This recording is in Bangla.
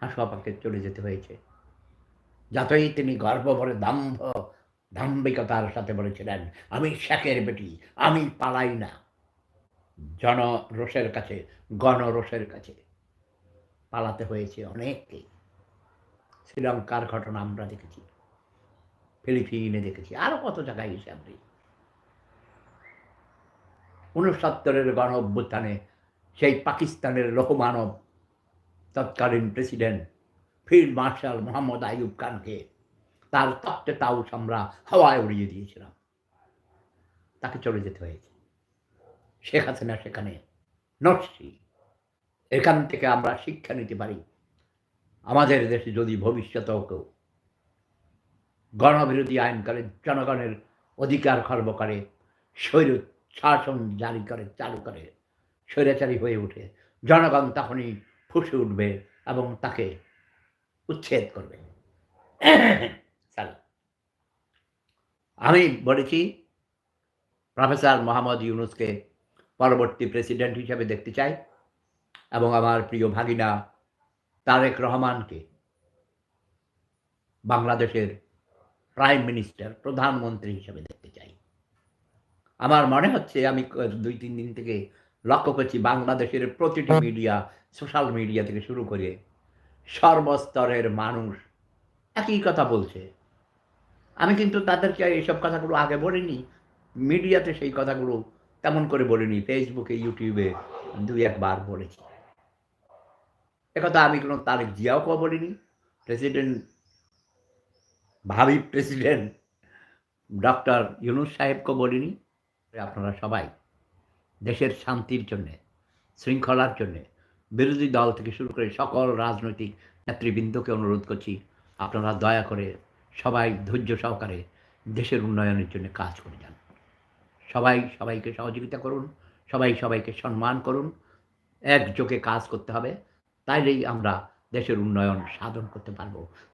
হাসুয়াপাকে চলে যেতে হয়েছে। যতই তিনি গর্ব ভরে দাম্ভ, দাম্ভিকতার সাথে বলেছিলেন, আমি শেখের বেটি, আমি পালাই না। জনরোষের কাছে, গণরোষের কাছে পালাতে হয়েছে অনেককে। শ্রীলঙ্কার ঘটনা আমরা দেখেছি, ফিলিপিনে দেখেছি আরও কত জায়গায় হিসাব নেই উনসত্তরের গণ অভ্যুত্থানে সেই পাকিস্তানের লোকমানব তৎকালীন president field marshal Mohammad Ayub খানকে তার তত্ত্বে তাউস আমরা হাওয়ায় উড়িয়ে দিয়েছিলাম। তাকে চলে যেতে হয়েছে। শেখ হাসিনা সেখানে নটসি এখান থেকে আমরা শিক্ষা নিতে পারি। আমাদের দেশে যদি ভবিষ্যতেও কেউ গণবিরোধী আইন করে জনগণের অধিকার খর্ব করে স্বৈর শাসন জারি করে, চালু করে, স্বৈরাচারী হয়ে ওঠে, জনগণ তখনই ফুসে উঠবে এবং তাকে উচ্ছেদ করবে। আমি বলেছি, প্রফেসর মোহাম্মদ ইউনুসকে পরবর্তী প্রেসিডেন্ট হিসেবে দেখতে চাই এবং আমার প্রিয় ভাগিনা তারেক রহমানকে বাংলাদেশের প্রাইম মিনিস্টার, প্রধানমন্ত্রী হিসেবে দেখতে চাই। আমার মনে হচ্ছে আমি দুই, তিন দিন থেকে লক্ষ্য করছি বাংলাদেশের প্রতিটি মিডিয়া সোশ্যাল মিডিয়া থেকে শুরু করে সর্বস্তরের মানুষ একই কথা বলছে। আমি কিন্তু তাদেরকে এইসব কথাগুলো আগে বলিনি মিডিয়াতে সেই কথাগুলো তেমন করে বলিনি ফেসবুকে ইউটিউবে দুই একবার বলেছি। একথা আমি কোনো তারেক জিয়াওকেও বলিনি প্রেসিডেন্ট ভাবি প্রেসিডেন্ট ডক্টর ইউনুস সাহেবকে বলিনি আপনারা সবাই। দেশের শান্তির জন্যে, শৃঙ্খলার জন্যে বিরোধী দল থেকে শুরু করে সকল রাজনৈতিক নেতৃবৃন্দকে অনুরোধ করছি, আপনারা দয়া করে সবাই ধৈর্য সহকারে দেশের উন্নয়নের জন্য কাজ করে যান। সবাই সবাইকে সহযোগিতা করুন, সবাই সবাইকে সম্মান করুন, একযোগে কাজ করতে হবে, তাইলেই আমরা দেশের উন্নয়ন সাধন করতে পারব।